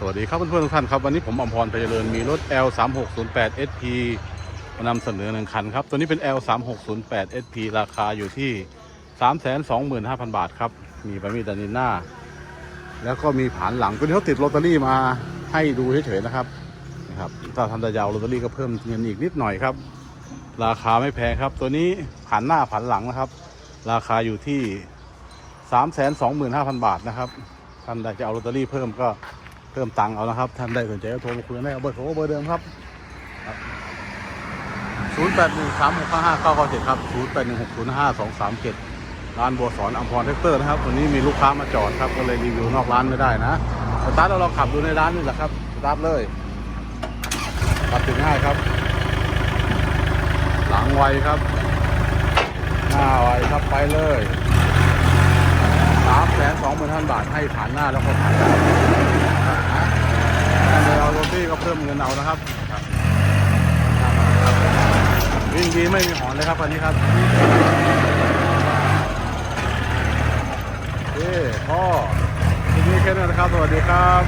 สวัสดีครับเพื่อนๆทุกท่านครับ วันนี้ผมอมพรไปเจริญมีรถ L 3 6 0 8 SP มานำเสนอหนึ่งคันครับ ตัวนี้เป็น L 3 6 0 8 SP ราคาอยู่ที่ 325,000 บาทครับ มีบะมีดานิน่าแล้วก็มีผานหลังตัวนี้เขาติดลอตเตอรี่มาให้ดูเฉยๆนะครับนะครับถ้าทำตะยาวลอตเตอรี่ก็เพิ่มเงินอีกนิดหน่อยครับ ราคาไม่แพงครับ ตัวนี้ผันหน้าผันหลังนะครับ ราคาอยู่ที่ 325,000 บาทนะครับท่านใดจะเอาลอตเตอรี่เพิ่มก็ พิ่มตังค์เอานะครับท่านใดสนใจก็โทรมาคุยกันได้เอาเบอร์โทรเบอร์เดิมครับ0 8 1 3 6 5 5 9 9 7ครับ0 8 1 6 0 5 2 3 7ร้านบัวสอนอัมพรเทคเตอร์นะครับวันนี้มีลูกค้ามาจอดครับก็เลยรีวิวนอกร้านไม่ได้นะสตาร์ทเราลองขับดูในร้านนี่แหละครับสตาร์ทเลยขับถึงง่ายครับ หลังไวครับหน้าไวครับไปเลยสามแสนสองหมื่นท่านบาทให้ผ่านหน้าแล้วก็ผ่านหน้าครับนะถ้าเดี๋ยวเอาโรตี้ก็เพิ่มเงินเอานะครับวิ่งดีไม่มีหอนเลยครับคันนี้ครับเอ้พ่อทีนี้แค่นั้นนะครับ สวัสดีครับ